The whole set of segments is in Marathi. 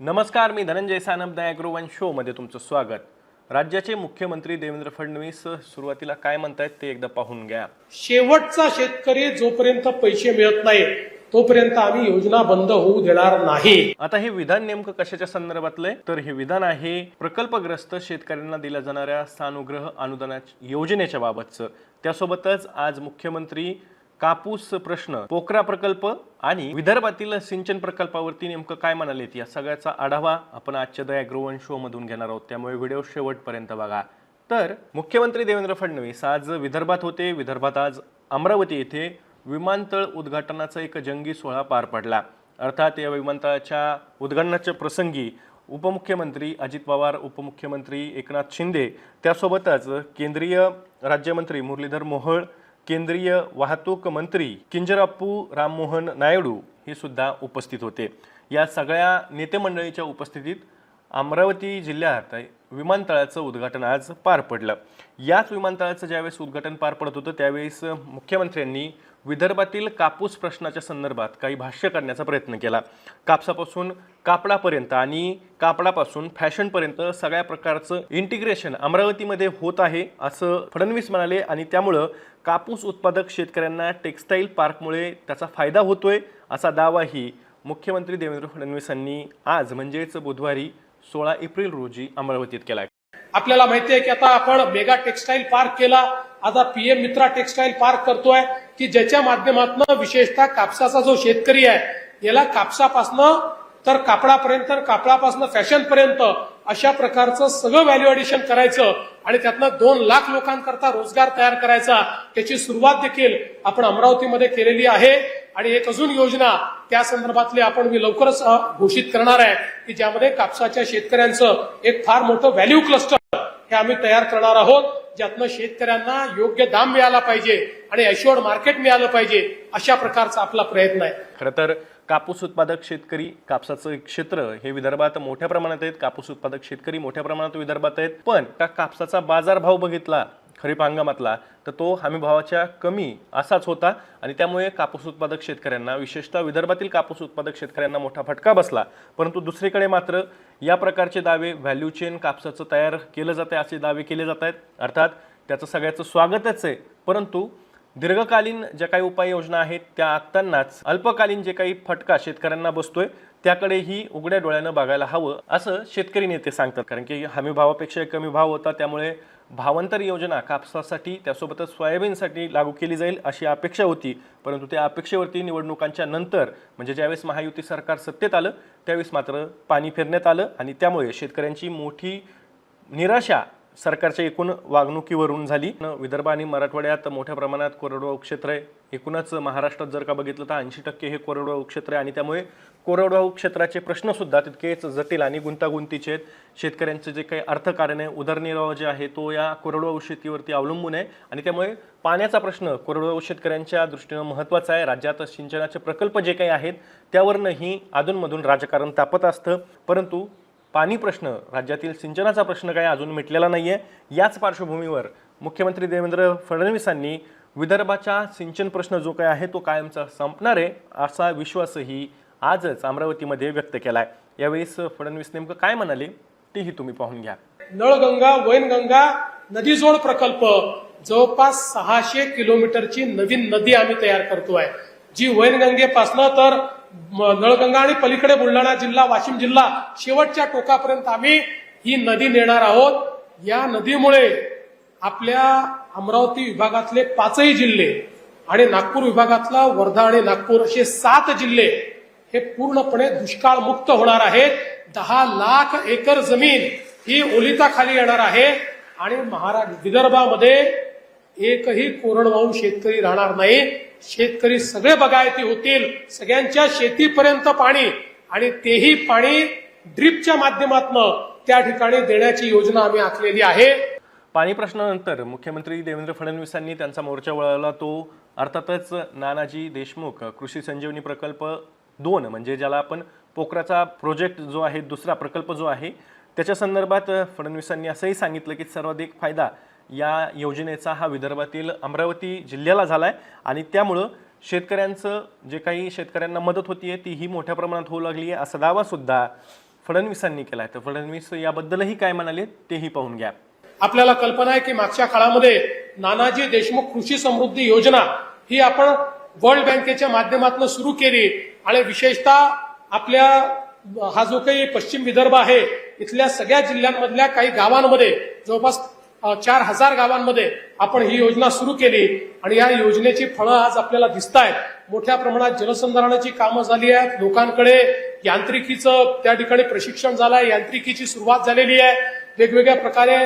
नमस्कार मी धनंजय सानप ॲग्रो वन शोमध्ये तुमचं स्वागत. राज्याचे मुख्यमंत्री देवेंद्र फडणवीस सुरुवातीला काय म्हणतायत ते एकदा पाहून घ्या. शेवटचा शेतकरी जोपर्यंत पैसे मिळत नाही तोपर्यंत आम्ही योजना बंद होऊ देणार नाही. आता हे विधान नेमकं कशाच्या संदर्भातलंय तर हे विधान आहे प्रकल्पग्रस्त शेतकऱ्यांना दिल्या जाणाऱ्या सानुग्रह अनुदाना योजनेच्या बाबतचं. त्यासोबतच आज मुख्यमंत्री कापूस प्रश्न पोकरा प्रकल्प आणि विदर्भातील सिंचन प्रकल्पावरती नेमकं काय म्हणालेत या सगळ्याचा आढावा आपण आजच्या द ॲग्रोवन शो मधून घेणार आहोत. त्यामुळे व्हिडिओ शेवटपर्यंत बघा. तर मुख्यमंत्री देवेंद्र फडणवीस आज विदर्भात होते. विदर्भात आज अमरावती येथे विमानतळ उद्घाटनाचा एक जंगी सोहळा पार पडला. अर्थात या विमानतळाच्या उद्घाटनाच्या प्रसंगी उपमुख्यमंत्री अजित पवार उपमुख्यमंत्री एकनाथ शिंदे त्यासोबतच केंद्रीय राज्यमंत्री मुरलीधर मोहोळ केंद्रीय वाहतूक मंत्री किंजराप्पू राममोहन नायडू हे सुद्धा उपस्थित होते. या सगळ्या नेतेमंडळीच्या उपस्थितीत अमरावती जिल्ह्यात विमानतळाचं उद्घाटन आज पार पडलं. याच विमानतळाचं ज्यावेळेस उद्घाटन पार पडत होतं त्यावेळेस मुख्यमंत्र्यांनी विदर्भातील कापूस प्रश्नाच्या संदर्भात काही भाष्य करण्याचा प्रयत्न केला. कापसापासून कापडापर्यंत आणि कापडापासून फॅशनपर्यंत सगळ्या प्रकारचं इंटिग्रेशन अमरावतीमध्ये होत आहे असं फडणवीस म्हणाले आणि त्यामुळं कापूस उत्पादक शेतकऱ्यांना टेक्स्टाईल पार्कमुळे त्याचा फायदा होतोय असा दावाही मुख्यमंत्री देवेंद्र फडणवीसांनी आज म्हणजेच बुधवारी सोळा एप्रिल रोजी अमरावतीत केला आपल्याला माहिती आहे की आता आपण मेगा टेक्सटाईल पार्क केला. आता पीएम मित्रा टेक्सटाईल पार्क करतोय की ज्याच्या माध्यमातून विशेषतः कापसाचा जो शेतकरी आहे याला कापसापासनं तर कापडापर्यंत तर कापडापासनं फॅशन पर्यंत अशा प्रकारचं सगळं व्हॅल्यू एडिशन करायचं आणि त्यातनं दोन लाख लोकांकरता रोजगार तयार करायचा त्याची सुरुवात देखील आपण अमरावतीमध्ये केलेली आहे. आणि एक अजून योजना त्या संदर्भातली आपण मी लवकरच घोषित करणार आहे की ज्यामध्ये कापसाच्या शेतकऱ्यांचं एक फार मोठं व्हॅल्यू क्लस्टर हे आम्ही तयार करणार आहोत. ज्यातनं शेतकऱ्यांना योग्य दाम मिळाला पाहिजे आणि अश्युअर्ड मार्केट मिळालं पाहिजे अशा प्रकारचा आपला प्रयत्न आहे. खरं तर कापूस उत्पादक शेतकरी कापसाचं एक क्षेत्र हे विदर्भात मोठ्या प्रमाणात आहेत कापूस उत्पादक शेतकरी मोठ्या प्रमाणात विदर्भात आहेत पण त्या कापसाचा बाजारभाव बघितला खरीप हंगामातला तर तो हमीभावाच्या कमी असाच होता आणि त्यामुळे कापूस उत्पादक शेतकऱ्यांना विशेषतः विदर्भातील कापूस उत्पादक शेतकऱ्यांना मोठा फटका बसला. परंतु दुसरीकडे मात्र या प्रकारचे दावे व्हॅल्यू चेन कापसाचं तयार केलं जाते असे दावे केले जात आहेत. अर्थात त्याचं सगळ्याचं स्वागतच आहे. परंतु दीर्घकालीन ज्या काही उपाययोजना आहेत त्या आखतानाच अल्पकालीन जे काही फटका शेतकऱ्यांना बसतोय त्याकडेही उघड्या डोळ्यानं बघायला हवं असं शेतकरी नेते सांगतात. कारण की हमी भावापेक्षा कमी भाव होता त्यामुळे भावांतर योजना कापसासाठी त्यासोबतच सोयाबीनसाठी लागू केली जाईल अशी अपेक्षा होती. परंतु त्या अपेक्षेवरती निवडणुकांच्या नंतर म्हणजे ज्यावेळेस महायुती सरकार सत्तेत आलं त्यावेळेस मात्र पाणी फिरण्यात आलं आणि त्यामुळे शेतकऱ्यांची मोठी निराशा सरकारच्या एकूण वागणुकीवरून झाली. न विदर्भ आणि मराठवाड्यात मोठ्या प्रमाणात कोरडवाहू क्षेत्र आहे. एकूणच महाराष्ट्रात जर का बघितलं तर ऐंशी टक्के हे कोरडवाहू क्षेत्र आहे आणि त्यामुळे कोरडवाहू क्षेत्राचे प्रश्नसुद्धा तितकेच जटिल आणि गुंतागुंतीचे आहेत. शेतकऱ्यांचं जे काही अर्थकारण आहे उदरनिर्वाह जे आहे तो या कोरडवाहू शेतीवरती अवलंबून आहे आणि त्यामुळे पाण्याचा प्रश्न कोरडवाहू शेतकऱ्यांच्या दृष्टीनं महत्त्वाचा आहे. राज्यात सिंचनाचे प्रकल्प जे काही आहेत त्यावरनंही अधूनमधून राजकारण तापत असतं. परंतु पाणी प्रश्न राज्यातील सिंचनाचा प्रश्न काही अजून मिटलेला नाही आहे याच पार्श्वभूमीवर मुख्यमंत्री देवेंद्र फडणवीसांनी विदर्भाच्या सिंचन प्रश्न जो काय आहे तो कायमचा संपणार आहे असा विश्वासही आजच अमरावतीमध्ये व्यक्त केला आहे यावेळेस फडणवीस नेमकं काय म्हणाले तेही तुम्ही पाहून घ्या. नळगंगा वैनगंगा नदीजोड प्रकल्प जवळपास सहाशे किलोमीटरची नवीन नदी आम्ही तयार करतोय. जी वैनगंगेपासनं तर नळगंगा आणि पलीकडे बुलढाणा जिल्हा वाशिम जिल्हा शेवटच्या टोकापर्यंत आम्ही ही नदी नेणार आहोत. या नदीमुळे आपल्या अमरावती विभागातले पाचही जिल्हे आणि नागपूर विभागातला वर्धा आणि नागपूर असे सात जिल्हे हे पूर्णपणे दुष्काळ मुक्त होणार आहेत. दहा लाख एकर जमीन ही ओलिताखाली येणार आहे आणि महाराष्ट्र विदर्भामध्ये एकही कोरडवाहू शेतकरी राहणार नाही. शेतकरी सगळे बगायती होतील. सगळ्यांच्या शेतीपर्यंत पाणी आणि तेही पाणी ड्रीपच्या माध्यमातून त्या ठिकाणी देण्याची योजना आम्ही आखलेली आहे. पाणी प्रश्नानंतर मुख्यमंत्री देवेंद्र फडणवीसांनी त्यांचा मोर्चा वळवला तो अर्थातच नानाजी देशमुख कृषी संजीवनी प्रकल्प दोन म्हणजे ज्याला आपण पोखराचा प्रोजेक्ट जो आहे दुसरा प्रकल्प जो आहे त्याच्या संदर्भात फडणवीसांनी असंही सांगितलं की सर्वाधिक फायदा या योजनेचा हा विदर्भातील अमरावती जिल्ह्याला झाला आहे आणि त्यामुळं शेतकऱ्यांचं जे काही शेतकऱ्यांना मदत होती आहे ती तीही मोठ्या प्रमाणात होऊ लागली आहे असा दावा सुद्धा फडणवीसांनी आहे तर फडणवीस याबद्दलही काय म्हणाले तेही पाहून घ्या. आपल्याला कल्पना आहे की मागच्या काळामध्ये नानाजी देशमुख कृषी समृद्धी योजना ही आपण वर्ल्ड बँकेच्या माध्यमातून सुरू केली. आणि विशेषतः आपल्या हा जो काही पश्चिम विदर्भ आहे इथल्या सगळ्या जिल्ह्यांमधल्या काही गावांमध्ये जवळपास चार हजार गावांमध्ये आपण ही योजना सुरू केली आणि या योजनेची फळं आज आपल्याला दिसत आहेत मोठ्या प्रमाणात जलसंधारणाची कामं झाली आहेत. लोकांकडे यांत्रिकीचं त्या ठिकाणी प्रशिक्षण झालं आहे यांत्रिकीची सुरुवात झालेली आहे. वेगवेगळ्या प्रकारे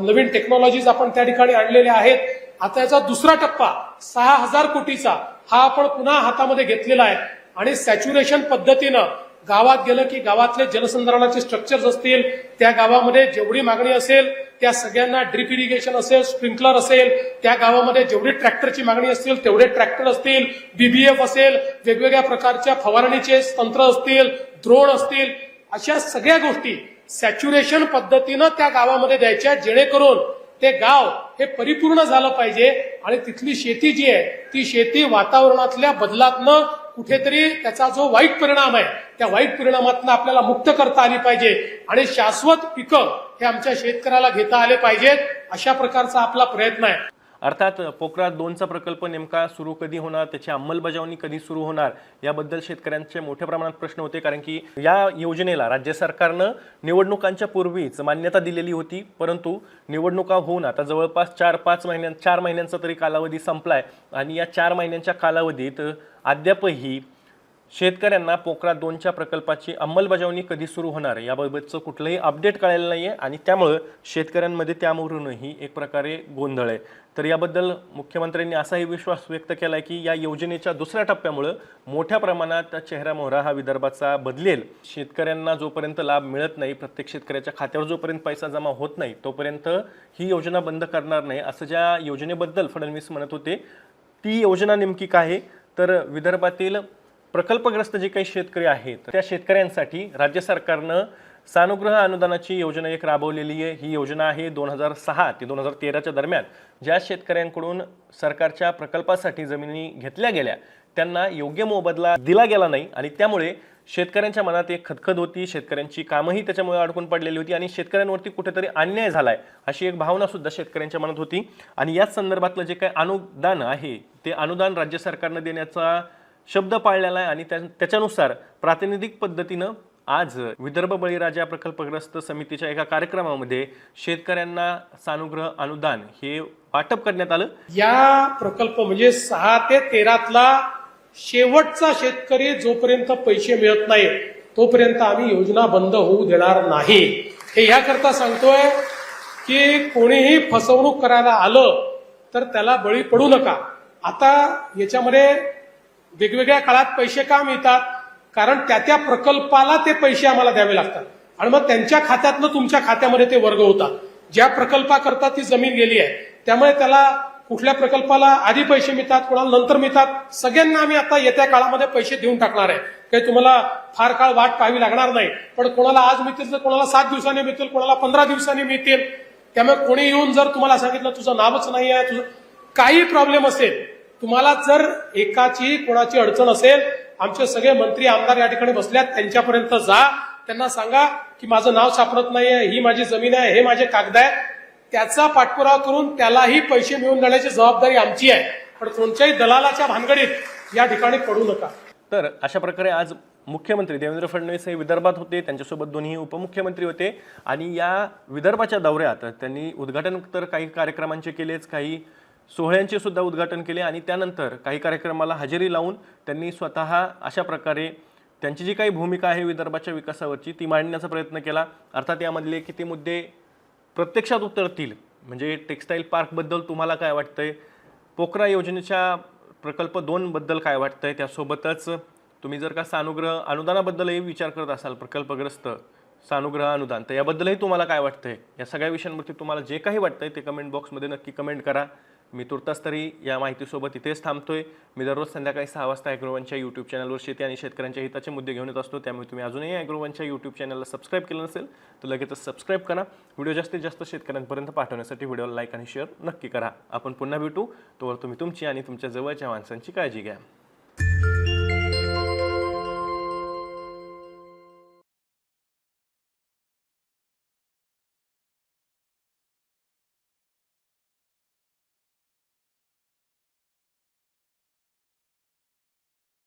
नवीन टेक्नॉलॉजीज आपण त्या ठिकाणी आणलेल्या आहेत. आता याचा दुसरा टप्पा सहा हजार कोटीचा हा आपण पुन्हा हातामध्ये घेतलेला आहे. आणि सॅच्युरेशन पद्धतीनं गावात गेलं की गावातले जलसंधारणाचे स्ट्रक्चर्स असतील त्या गावामध्ये जेवढी मागणी असेल त्या सगळ्यांना ड्रिप इरिगेशन असेल स्प्रिंकलर असेल त्या गावामध्ये जेवढी ट्रॅक्टरची मागणी असतील तेवढे ट्रॅक्टर असतील बीबीएफ असेल वेगवेगळ्या प्रकारच्या फवारणीचे तंत्र असतील द्रोण असतील अशा सगळ्या गोष्टी सॅच्युरेशन पद्धतीनं त्या गावामध्ये द्यायच्या जेणेकरून ते गाव हे परिपूर्ण झालं पाहिजे आणि तिथली शेती जी आहे ती शेती वातावरणातल्या बदलातनं कुठेतरी त्याचा जो वाईट परिणाम आहे त्या वाईट परिणामातून आपल्याला मुक्त करता आली पाहिजे आणि शाश्वत पिकं हे आमच्या शेतकऱ्याला घेता आले पाहिजेत अशा प्रकारचा आपला प्रयत्न आहे. अर्थात पोखरात दोनचा प्रकल्प नेमका सुरू कधी होणार त्याची अंमलबजावणी कधी सुरू होणार याबद्दल शेतकऱ्यांचे मोठ्या प्रमाणात प्रश्न होते कारण की या योजनेला राज्य सरकारनं निवडणुकांच्या पूर्वीच मान्यता दिलेली होती परंतु निवडणुका होऊन आता जवळपास चार पाच महिन्यां चार महिन्यांचा तरी कालावधी संपलाय आणि या चार महिन्यांच्या कालावधीत अद्यापही शेतकऱ्यांना पोकरा दोनच्या प्रकल्पाची अंमलबजावणी कधी सुरू होणार याबाबतचं कुठलंही अपडेट कळायला नाही आहे आणि त्यामुळं शेतकऱ्यांमध्ये त्यावरूनही एक प्रकारे गोंधळ आहे. तर याबद्दल मुख्यमंत्र्यांनी असाही विश्वास व्यक्त केला आहे की या योजनेच्या दुसऱ्या टप्प्यामुळं मोठ्या प्रमाणात चेहरा मोहरा हा विदर्भाचा बदलेल. शेतकऱ्यांना जोपर्यंत लाभ मिळत नाही प्रत्येक शेतकऱ्याच्या खात्यावर जोपर्यंत पैसा जमा होत नाही तोपर्यंत ही योजना बंद करणार नाही असं ज्या योजनेबद्दल फडणवीस म्हणत होते ती योजना नेमकी काय आहे? तर विदर्भातील प्रकल्पग्रस्त जे काही शेतकरी आहेत त्या शेतकऱ्यांसाठी राज्य सरकारनं सानुग्रह अनुदानाची योजना एक राबवलेली आहे. ही योजना आहे दोन हजार सहा ते दोन हजार तेराच्या दरम्यान. ज्या शेतकऱ्यांकडून सरकारच्या प्रकल्पासाठी जमिनी घेतल्या गेल्या त्यांना योग्य मोबदला दिला गेला नाही आणि त्यामुळे शेतकऱ्यांच्या मनात एक खदखद होती. शेतकऱ्यांची कामंही त्याच्यामुळे अडकून पडलेली होती आणि शेतकऱ्यांवरती कुठेतरी अन्याय झालाय अशी एक भावना सुद्धा शेतकऱ्यांच्या मनात होती. आणि याच संदर्भातलं जे काही अनुदान आहे ते अनुदान राज्य सरकारनं देण्याचा शब्द पाळलेला आहे आणि त्या त्याच्यानुसार प्रातिनिधिक पद्धतीनं आज विदर्भ बळीराजा प्रकल्पग्रस्त समितीच्या एका कार्यक्रमामध्ये शेतकऱ्यांना सानुग्रह अनुदान हे वाटप करण्यात आलं. या प्रकल्प म्हणजे सहा ते तेरातला शेवटचा शेतकरी जोपर्यंत पैसे मिळत नाही तोपर्यंत आम्ही योजना बंद होऊ देणार नाही. हे याकरता सांगतोय की कोणीही फसवणूक करायला आलं तर त्याला बळी पडू नका. आता याच्यामध्ये वेगवेगळ्या काळात पैसे का मिळतात? कारण त्या त्या प्रकल्पाला ते पैसे आम्हाला द्यावे लागतात. आणि मग त्यांच्या खात्यातनं तुमच्या खात्यामध्ये ते वर्ग होतात. ज्या प्रकल्पाकरता ती जमीन गेली आहे त्यामुळे त्याला कुठल्या प्रकल्पाला आधी पैसे मिळतात कोणाला नंतर मिळतात सगळ्यांना आम्ही आता येत्या काळामध्ये पैसे देऊन टाकणार आहे. काही तुम्हाला फार काळ वाट पाहावी लागणार नाही पण कोणाला आज मिळतील तर कोणाला सात दिवसांनी मिळतील कोणाला पंधरा दिवसांनी मिळतील. त्यामुळे कोणी येऊन जर तुम्हाला सांगितलं तुझं नावच नाही आहे तुझं काही प्रॉब्लेम असेल. तुम्हाला जर एकाची कोणाची अडचण असेल आमचे सगळे मंत्री आमदार या ठिकाणी बसल्यात त्यांच्यापर्यंत जा. त्यांना सांगा की माझं नाव सापडत नाहीये ही माझी जमीन आहे हे माझे कागद आहेत त्याचा पाठपुरावा करून त्यालाही पैसे मिळवून देण्याची जबाबदारी आमची आहे. पण कोणत्याही दलालाच्या भानगडीत या ठिकाणी पडू नका. तर अशा प्रकारे आज मुख्यमंत्री देवेंद्र फडणवीस हे विदर्भात होते त्यांच्यासोबत दोन्ही उपमुख्यमंत्री होते. आणि या विदर्भाच्या दौऱ्यात त्यांनी उद्घाटन तर काही कार्यक्रमांचे केलेच काही सोहळ्यांचे सुद्धा उद्घाटन केले आणि त्यानंतर काही कार्यक्रमाला हजेरी लावून त्यांनी स्वतः अशा प्रकारे त्यांची जी काही भूमिका आहे विदर्भाच्या विकासावरची ती मांडण्याचा प्रयत्न केला. अर्थात यामधले किती मुद्दे प्रत्यक्षात उतरतील म्हणजे टेक्स्टाईल पार्कबद्दल तुम्हाला काय वाटतंय? पोखरा योजनेच्या प्रकल्प दोनबद्दल काय वाटतंय? त्यासोबतच तुम्ही जर का सानुग्रह अनुदानाबद्दलही विचार करत असाल प्रकल्पग्रस्त सानुग्रह अनुदान तर याबद्दलही तुम्हाला काय वाटतंय? या सगळ्या विषयांवरती तुम्हाला जे काही वाटतंय ते कमेंट बॉक्समध्ये नक्की कमेंट करा. मी तुर्तास तरी या माहितीसोबत इथेच थांबतोय. मी दररोज संध्याकाळी सहा वाजता ॲग्रोवनच्या यूट्यूब चॅनलवर शेती आणि शेतकऱ्यांच्या हिताचे मुद्दे घेऊन येत असतो. त्यामुळे तुम्ही अजूनही ॲग्रोवनच्या यूट्यूब चॅनलला सबस्क्राईब केलं नसेल तर लगेचच सबस्क्राईब करा. व्हिडिओ जास्तीत जास्त शेतकऱ्यांपर्यंत पाठवण्यासाठी व्हिडिओला लाईक आणि शेअर नक्की करा. आपण पुन्हा भेटू. तोवर तुम्ही तुमची आणि तुमच्या जवळच्या माणसांची काळजी घ्या.